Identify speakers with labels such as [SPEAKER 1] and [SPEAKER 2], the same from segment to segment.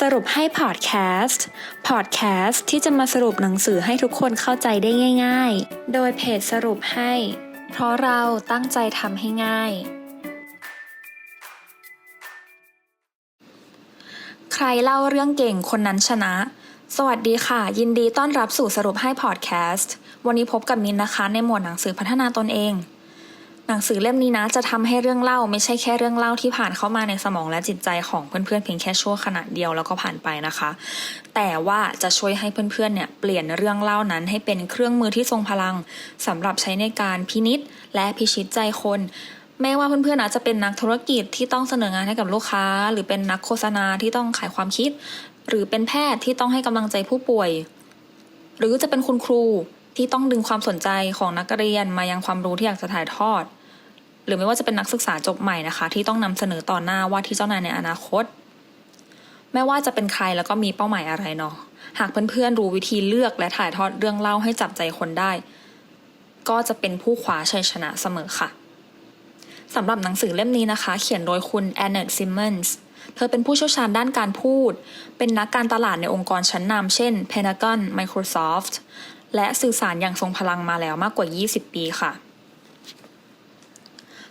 [SPEAKER 1] สรุปให้พอดแคสต์ พอดแคสต์ที่จะมาสรุปหนังสือให้ทุกคนเข้าใจได้ง่าย ๆ โดยเพจสรุปให้ เพราะเราตั้งใจทำให้ง่าย ใครเล่าเรื่องเก่งคนนั้นชนะ สวัสดีค่ะ ยินดีต้อนรับสู่สรุปให้พอดแคสต์ วันนี้พบกับมินนะคะในหมวดหนังสือพัฒนาตนเอง หนังสือเล่มนี้นะจะทำให้เรื่องเล่าไม่ใช่แค่เรื่องเล่าที่ผ่านเข้ามาในสมองและจิตใจของเพื่อนๆเพียงแค่ชั่วขณะเดียวแล้วก็ผ่านไปนะคะ แต่ว่าจะช่วยให้เพื่อนๆเนี่ยเปลี่ยนเรื่องเล่านั้นให้เป็นเครื่องมือที่ทรงพลังสำหรับใช้ในการพินิษและพิชิตใจคนไม่ว่าเพื่อนๆอาจจะเป็นนักธุรกิจที่ต้องเสนองานให้กับลูกค้า หรือเป็นนักโฆษณาที่ต้องขายความคิด หรือเป็นแพทย์ที่ต้องให้กำลังใจผู้ป่วย หรือจะเป็นคุณครูที่ต้องดึงความสนใจของนักเรียนมายังความรู้ที่อยากจะถ่ายทอด หรือไม่ว่าจะเป็นนักศึกษาจบใหม่นะคะ ที่ต้องนำเสนอต่อหน้าว่าที่เจ้านายในอนาคต ไม่ว่าจะเป็นใครแล้วก็มีเป้าหมายอะไรเนาะหากเพื่อนๆรู้วิธีเลือกและถ่ายทอดเรื่องเล่าให้จับใจคนได้ ก็จะเป็นผู้คว้าชัยชนะเสมอค่ะสำหรับหนังสือเล่มนี้นะคะ เขียนโดยคุณแอนเนตซิมมอนส์เธอเป็นผู้เชี่ยวชาญด้านการพูด เป็นนักการตลาดในองค์กรชั้นนำเช่น Pentagon Microsoft และสื่อสารอย่างทรงพลังมาแล้วมากกว่า 20 ปีค่ะ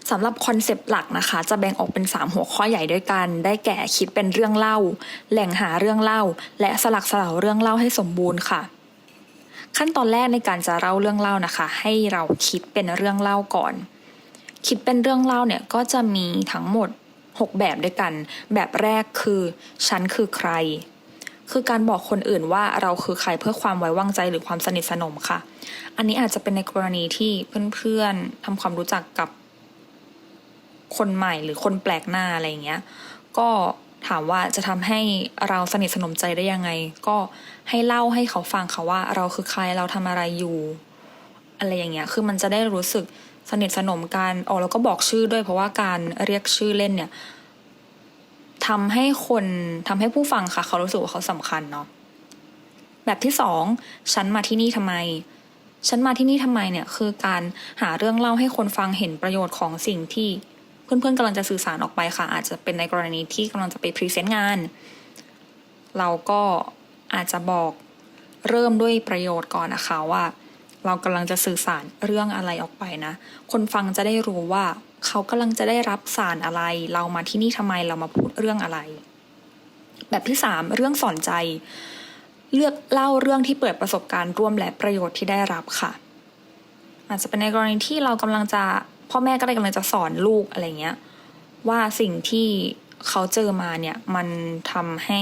[SPEAKER 1] สำหรับคอนเซปต์หลักนะคะ จะแบ่งออกเป็น 3 หัวข้อใหญ่ด้วยกัน ได้แก่คิดเป็นเรื่องเล่า แหล่งหาเรื่องเล่า และสลักสลาวเรื่องเล่าให้สมบูรณ์ค่ะ ขั้นตอนแรกในการจะเล่าเรื่องเล่านะคะ ให้เราคิดเป็นเรื่องเล่าก่อน คิดเป็นเรื่องเล่าเนี่ยก็จะมีทั้งหมด 6 แบบด้วยกัน แบบแรกคือ ฉันคือใคร คือการบอกคนอื่นว่าเราคือใครเพื่อความไว้วางใจหรือความสนิทสนมค่ะ อันนี้อาจจะเป็นในกรณีที่เพื่อนๆทำความรู้จักกับ คนใหม่หรือคนแปลกหน้าอะไรอย่างเงี้ย ก็ถามว่าจะทำให้เราสนิทสนมใจได้ยังไง ก็ให้เล่าให้เขาฟังค่ะว่า เราคือใครเราทำอะไรอยู่ อะไรอย่างเงี้ย คือมันจะได้รู้สึกสนิทสนมกันอ๋อแล้วก็บอกชื่อด้วยเพราะว่าการเรียกชื่อเล่นเนี่ยทำให้คนทำให้ผู้ฟังค่ะ เขารู้สึกว่าเขาสำคัญเนาะแบบที่สองฉันมาที่นี่ทำไม ฉันมาที่นี่ทำไมเนี่ย คือการหาเรื่องเล่าให้คนฟังเห็นประโยชน์ของสิ่งที่ เพื่อนๆกำลังจะสื่อสารออกไปค่ะ อาจจะเป็นในกรณีที่กำลังจะไปพรีเซนต์งาน เราก็อาจจะบอกเริ่มด้วยประโยชน์ก่อนนะคะว่า เรากำลังจะสื่อสารเรื่องอะไรออกไปนะ คนฟังจะได้รู้ว่าเขากำลังจะได้รับสารอะไร เรามาที่นี่ทำไมเรามาพูดเรื่องอะไร แบบที่สามเรื่องสอนใจ เลือกเล่าเรื่องที่เปิดประสบการณ์ร่วมและประโยชน์ที่ได้รับค่ะ อาจจะเป็นในกรณีที่เรากำลังจะ พ่อแม่ก็ได้กำลังจะสอนลูกอะไรเงี้ยว่าสิ่งที่เขาเจอมาเนี่ยมันทำให้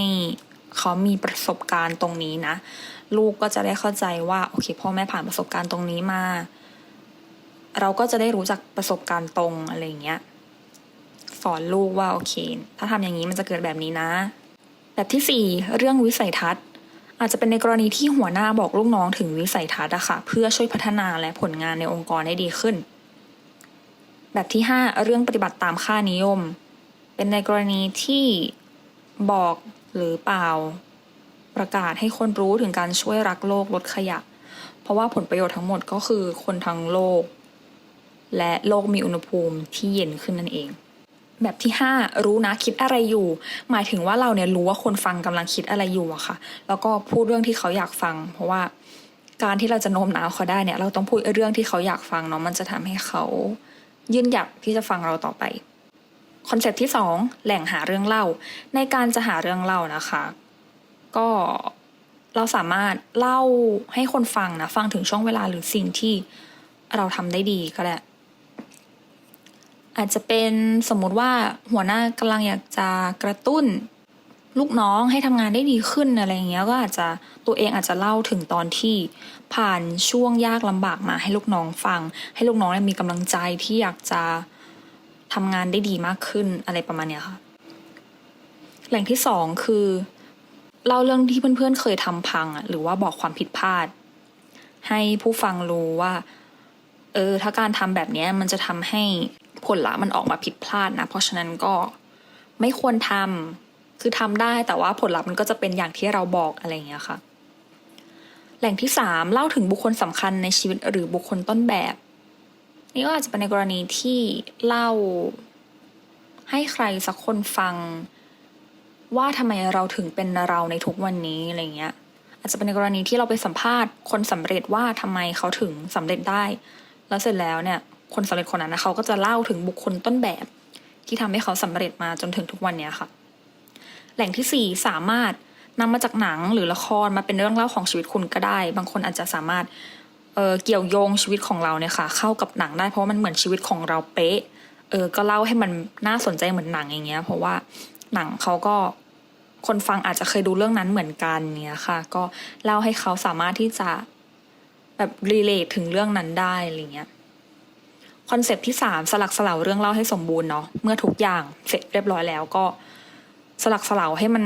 [SPEAKER 1] เขามีประสบการณ์ตรงนี้นะ ลูกก็จะได้เข้าใจว่าโอเค พ่อแม่ผ่านประสบการณ์ตรงนี้มา เราก็จะได้รู้จักประสบการณ์ตรงอะไรเงี้ยสอนลูกว่าโอเค ถ้าทำอย่างนี้มันจะเกิดแบบนี้นะ แบบที่สี่เรื่องวิสัยทัศน์ อาจจะเป็นในกรณีที่หัวหน้าบอกลูกน้องถึงวิสัยทัศน์อะค่ะเพื่อช่วยพัฒนาและผลงานในองค์กรได้ดีขึ้น แบบที่ 5 เรื่องปฏิบัติตามค่านิยม เป็นในกรณีที่บอกหรือเปล่าประกาศให้คนรู้ถึงการช่วยรักโลกลดขยะ เพราะว่าผลประโยชน์ทั้งหมดก็คือคนทั้งโลก และโลกมีอุณหภูมิที่เย็นขึ้นนั่นเอง แบบที่ 5 รู้นะคิดอะไรอยู่ หมายถึงว่าเราเนี่ยรู้ว่าคนฟังกำลังคิดอะไรอยู่อะค่ะ แล้วก็พูดเรื่องที่เขาอยากฟัง เพราะว่าการที่เราจะโน้มน้าวเขาได้เนี่ย เราต้องพูดเรื่องที่เขาอยากฟังเนาะมันจะทำให้เขา ยื่นหยักที่จะฟังเราต่อไปคอนเซปต์ที่ 2 แหล่งหาเรื่องเล่า ในการจะหาเรื่องเล่านะคะ ก็เราสามารถเล่าให้คนฟังนะ ฟังถึงช่วงเวลาหรือสิ่งที่เราทำได้ดีก็ได้อาจจะเป็นสมมติว่าหัวหน้ากำลังอยากจะกระตุ้น ลูกน้องให้ทำงานได้ดีขึ้นอะไรอย่างเงี้ยก็อาจจะตัวเองอาจจะเล่าถึงตอนที่ผ่านช่วงยากลำบากมาให้ลูกน้องฟัง ให้ลูกน้องมีกำลังใจที่อยากจะทำงานได้ดีมากขึ้นอะไรประมาณเนี้ยค่ะ แหล่งที่สองคือเล่าเรื่องที่เพื่อนๆเคยทำพังอะหรือว่าบอกความผิดพลาด ให้ผู้ฟังรู้ว่าเออถ้าการทำแบบนี้มันจะทำให้ผลลัพธ์มันออกมาผิดพลาดนะ เพราะฉะนั้นก็ไม่ควรทำ คือทำได้แต่ว่าผลลัพธ์มันก็จะเป็นอย่างที่เราบอกอะไรอย่างเงี้ยค่ะ แหล่งที่สามเล่าถึงบุคคลสำคัญในชีวิตหรือบุคคลต้นแบบ นี่ก็อาจจะเป็นในกรณีที่เล่า ให้ใครสักคนฟัง ว่าทำไมเราถึงเป็นเราในทุกวันนี้อะไรเงี้ย อาจจะเป็นในกรณีที่เราไปสัมภาษณ์คนสำเร็จว่าทำไมเขาถึงสำเร็จได้ แล้วเสร็จแล้วเนี่ย คนสำเร็จคนนั้นนะเขาก็จะเล่าถึงบุคคลต้นแบบ ที่ทำให้เขาสำเร็จมาจนถึงทุกวันเนี้ยค่ะ แหล่งที่สี่สามารถนำมาจากหนังหรือละครมาเป็นเรื่องเล่าของชีวิตคุณก็ได้ บางคนอาจจะสามารถเเกี่ยวโยงชีวิตของเราเนี่ยค่ะ เข้ากับหนังได้เพราะว่ามันเหมือนชีวิตของเราเป๊ะเออก็เล่าให้มันน่าสนใจเหมือนหนังอย่างเงี้ย เพราะว่าหนังเขาก็คนฟังอาจจะเคยดูเรื่องนั้นเหมือนกันเนี่ยค่ะ ก็เล่าให้เขาสามารถที่จะแบบรีเลทถึงเรื่องนั้นได้อะไรเงี้ยคอนเซปที่สามสลักสลาวเรื่องเล่าให้สมบูรณ์เนาะเมื่อทุกอย่างเสร็จเรียบร้อยแล้วก็ สลักสลาวให้มัน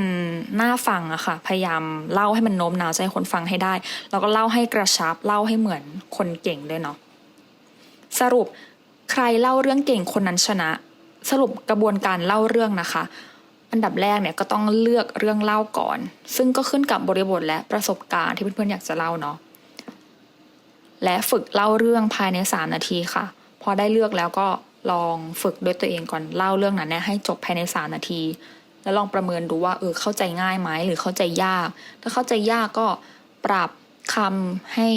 [SPEAKER 1] น่าฟังอะค่ะ พยายามเล่าให้มันโน้มน้าวใจคนฟังให้ได้ แล้วก็เล่าให้กระชับ เล่าให้เหมือนคนเก่งด้วยเนาะ สรุปใครเล่าเรื่องเก่งคนนั้นชนะ สรุปกระบวนการเล่าเรื่องนะคะ อันดับแรกเนี่ยก็ต้องเลือกเรื่องเล่าก่อน ซึ่งก็ขึ้นกับบริบทและประสบการณ์ที่เพื่อนๆอยากจะเล่าเนาะ และฝึกเล่าเรื่องภายในสามนาทีค่ะ พอได้เลือกแล้วก็ลองฝึกด้วยตัวเองก่อนเล่าเรื่องนั้นเนี่ยให้จบภายในสามนาที แล้วลองประเมินดูว่าเออเข้าใจง่ายไหมหรือเข้าใจยาก ถ้าเข้าใจยากก็ปรับคำให้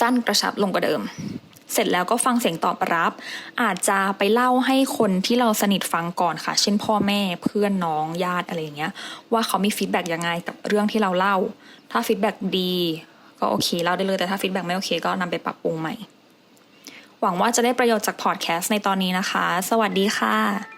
[SPEAKER 1] สั้นกระชับลงกว่าเดิม เสร็จแล้วก็ฟังเสียงตอบรับ อาจจะไปเล่าให้คนที่เราสนิทฟังก่อนค่ะ เช่นพ่อแม่เพื่อนน้องญาติอะไรอย่างเงี้ย ว่าเขามีฟีดแบ็กยังไงกับเรื่องที่เราเล่า ถ้าฟีดแบ็กดีก็โอเคเล่าได้เลยแต่ถ้าฟีดแบ็กไม่โอเคก็นำไปปรับปรุงใหม่ หวังว่าจะได้ประโยชน์จากพอดแคสต์ในตอนนี้นะคะ สวัสดีค่ะ